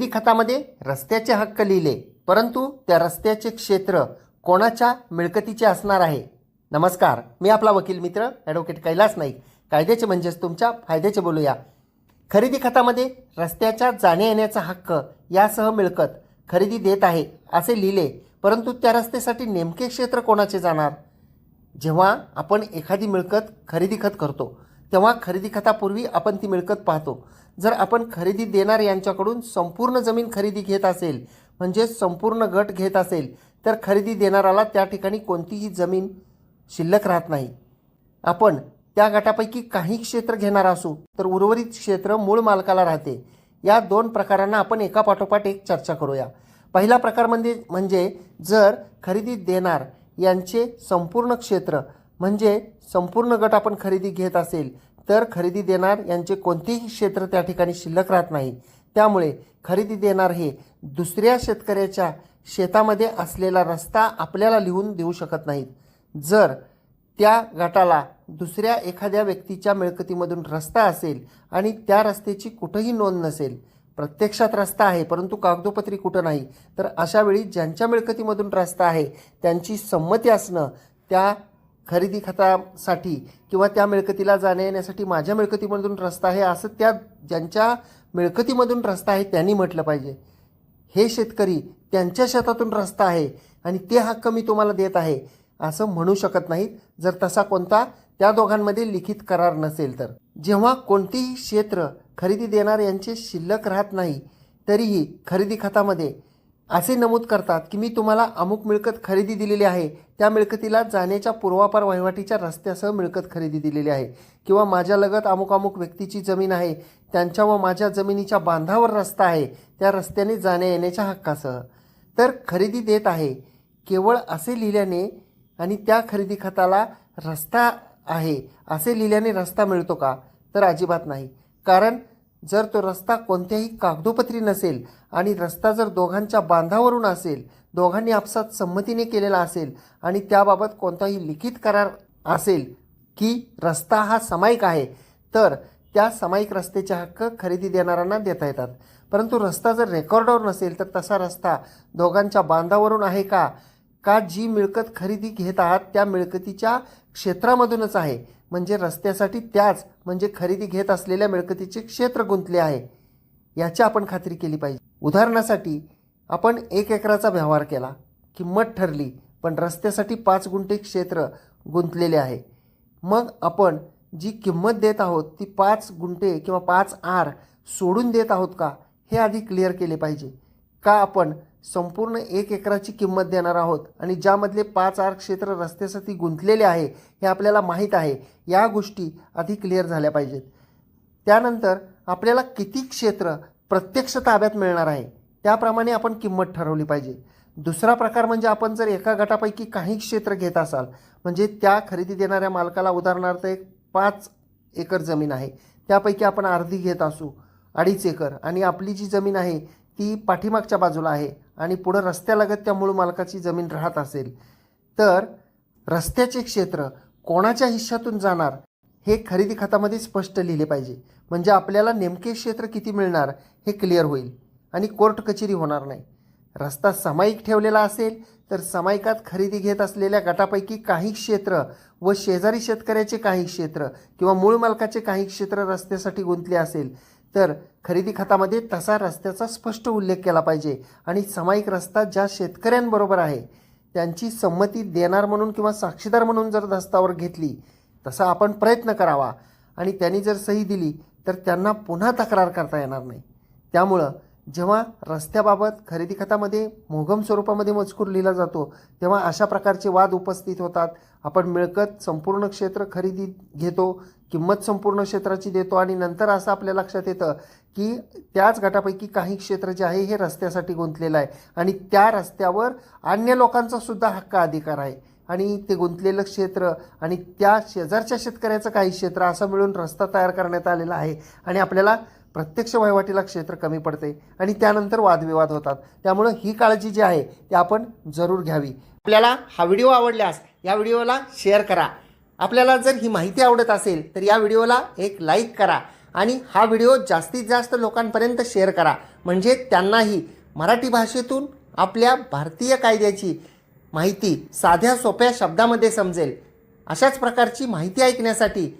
खरेदी खतामध्ये रस्त्याचे हक्क लिहिले परंतु त्या रस्त्याचे क्षेत्र कोणाच्या मिळकतीचे असणार आहे? नमस्कार मी आपला वकील मित्र ॲडव्होकेट कैलास नाईक. कायद्याचे म्हणजेच तुमच्या फायद्याचे बोलूया. खरेदी खतामध्ये रस्त्याच्या जाण्या येण्याचा हक्क यासह मिळकत खरेदी देत आहे असे लिहिले परंतु त्या रस्त्यासाठी नेमके क्षेत्र कोणाचे जाणार? जेव्हा आपण एखादी मिळकत खरेदी खत करतो तेव्हा खरेदी खतापूर्वी आपण ती मिळकत पाहतो. जर आपण खरेदी देणार यांच्याकडून संपूर्ण जमीन खरेदी घेत असेल म्हणजे संपूर्ण गट घेत असेल तर खरेदी देणाराला त्या ठिकाणी कोणतीही जमीन शिल्लक राहत नाही. आपण त्या गटापैकी काही क्षेत्र घेणार असू तर उर्वरित क्षेत्र मूळ मालकाला राहते. या दोन प्रकारांना आपण एका पाठोपाठ एक चर्चा करूया. पहिला प्रकार म्हणजे म्हणजे जर खरेदी देणार यांचे संपूर्ण क्षेत्र म्हणजे संपूर्ण गट आपण खरेदी घेत असेल तर खरेदी देणार यांचे कोणतेही क्षेत्र त्या ठिकाणी शिल्लक राहत नाही. त्यामुळे खरेदी देणार हे दुसऱ्या शेतकऱ्याच्या शेतामध्ये असलेला रस्ता आपल्याला लिहून देऊ शकत नाहीत. जर त्या गटाला दुसऱ्या एखाद्या व्यक्तीच्या मिळकतीमधून रस्ता असेल आणि त्या रस्त्याची कुठंही नोंद नसेल प्रत्यक्षात रस्ता आहे परंतु कागदोपत्री कुठं नाही तर अशा वेळी ज्यांच्या मिळकतीमधून रस्ता आहे त्यांची संमती असणं त्या खरेदी खतासाठी किंवा त्या मिळकतीला जाण्या येण्यासाठी माझ्या मिळकतीमधून रस्ता आहे असं त्या ज्यांच्या मिळकतीमधून रस्ता आहे त्यांनी म्हटलं पाहिजे. हे शेतकरी त्यांच्या शेतातून रस्ता आहे आणि ते हक्क मी तुम्हाला देत आहे असं म्हणू शकत नाहीत. जर तसा कोणता त्या दोघांमध्ये लिखित करार नसेल तर. जेव्हा कोणतेही क्षेत्र खरेदी देणार यांचे शिल्लक राहत नाही तरीही खरेदी खतामध्ये असे नमूद करतात की मी तुम्हाला अमुक मिळकत खरेदी दिलेली आहे. त्या मिळकतीला जाण्याच्या पूर्वापार वहिवाटीच्या रस्त्यासह मिळकत खरेदी दिलेली आहे. किंवा माझ्या लगत अमुक अमुक व्यक्तीची जमीन आहे. त्यांच्या व माझ्या जमिनीच्या बांधावर रस्ता आहे. त्या रस्त्याने जाण्या येण्याच्या हक्कासह. तर खरेदी देत आहे. केवळ असे लिहिल्याने आणि त्या खरेदी खताला रस्ता आहे. असे लिहिल्याने रस्ता मिळतो का? तर अजिबात नाही. कारण जर तो रस्ता कोणत्याही कागदोपत्री नसेल आणि रस्ता जर दोघांच्या बांधावरून असेल दोघांनी आपसात संमतीने केलेला असेल आणि त्याबाबत कोणताही लिखित करार असेल की रस्ता हा सामायिक आहे तर त्या सामायिक रस्त्याचे हक्क खरेदी देणाऱ्यांना देता येतात. परंतु रस्ता जर रेकॉर्डवर नसेल तर तसा रस्ता दोघांच्या बांधावरून आहे का? का जी मिळकत खरेदी घेत आहात त्या मिळकतीच्या क्षेत्रामधूनच आहे. म्हणजे रस्त्यासाठी त्याच म्हणजे खरेदी घेत असलेल्या मिळकतीचे क्षेत्र गुंतले आहे याची आपण खात्री केली पाहिजे. उदाहरणासाठी आपण एक एकराचा व्यवहार केला किंमत ठरली पण रस्त्यासाठी पाच गुंठे क्षेत्र गुंतलेले आहे. मग आपण जी किंमत देत आहोत ती पाच गुंठे किंवा पाच आर सोडून देत आहोत का हे आधी क्लिअर केले पाहिजे. का आपण संपूर्ण एक एकराची किंमत देणार आहोत. आणि ज्यामधले पाच आर क्षेत्र रस्त्यासाठी गुंतलेले आहे हे आपल्याला माहीत आहे. या गोष्टी आधी क्लिअर झाल्या पाहिजेत. त्यानंतर आपल्याला किती क्षेत्र प्रत्यक्ष ताब्यात मिळणार आहे त्याप्रमाणे आपण किंमत ठरवली पाहिजे. दुसरा प्रकार म्हणजे आपण जर एका गटापैकी काही क्षेत्र घेत असाल म्हणजे त्या खरेदी देणाऱ्या मालकाला उदाहरणार्थ एक पाच एकर जमीन आहे त्यापैकी आपण अर्धी घेत असू अडीच एकर आणि आपली जी जमीन आहे ती पाठीमागच्या बाजूला आहे आणि पुढं रस्त्यालगत त्या मूळ मालकाची जमीन राहत असेल. तर रस्त्याचे क्षेत्र कोणाच्या हिश्श्यातून जाणार हे खरेदी खतामध्ये स्पष्ट लिहिले पाहिजे. म्हणजे आपल्याला नेमके क्षेत्र किती मिळणार हे क्लिअर होईल आणि कोर्ट कचेरी होणार नाही. रस्ता सामायिक ठेवलेला असेल तर सामायिकात खरेदी घेत असलेल्या गटापैकी काही क्षेत्र व शेजारी शेतकऱ्याचे काही क्षेत्र किंवा मूळ मालकाचे काही क्षेत्र रस्त्यासाठी गुंतले असेल तर खरेदी खतामध्ये तसा रस्त्याचा स्पष्ट उल्लेख केला पाहिजे आणि सामायिक रस्ता ज्या शेतकऱ्यांबरोबर आहे त्यांची संमती देणार म्हणून किंवा साक्षीदार म्हणून जर दस्तावर घेतली तसा आपण प्रयत्न करावा. आणि त्यांनी जर सही दिली तर त्यांना पुन्हा तक्रार करता येणार नाही. त्यामुळं जेव्हा रस्त्याबाबत खरेदी खतामध्ये मोघम स्वरूपामध्ये मजकूर लिहिला जातो तेव्हा अशा प्रकारचे वाद उपस्थित होतात. आपण मिळकत संपूर्ण क्षेत्र खरेदी घेतो किंमत संपूर्ण क्षेत्राची देतो आणि नंतर असं आपल्या लक्षात येतं की त्याच गटापैकी काही क्षेत्र जे आहे हे रस्त्यासाठी गुंतलेलं आहे. आणि त्या रस्त्यावर अन्य लोकांचा सुद्धा हक्क अधिकार आहे. आणि ते गुंतलेलं क्षेत्र आणि त्या शेजारच्या शेतकऱ्याचं काही क्षेत्र असं मिळून रस्ता तयार करण्यात आलेला आहे. आणि आपल्याला प्रत्यक्ष वहिवाटीला क्षेत्र कमी पडते आणि त्यानंतर वादविवाद होतात. त्यामुळं ही काळजी जी आहे ती आपण जरूर घ्यावी. आपल्याला हा व्हिडिओ आवडल्यास या व्हिडिओला शेअर करा. आपल्याला जर ही माहिती आवडत असेल तर या व्हिडिओला एक लाईक करा आणि हा व्हिडिओ जास्तीत जास्त लोकांपर्यंत शेअर करा. म्हणजे त्यांनाही मराठी भाषेतून आपल्या भारतीय कायद्याची माहिती साध्या सोप्या शब्दामध्ये समजेल. अशाच प्रकारची माहिती ऐकण्यासाठी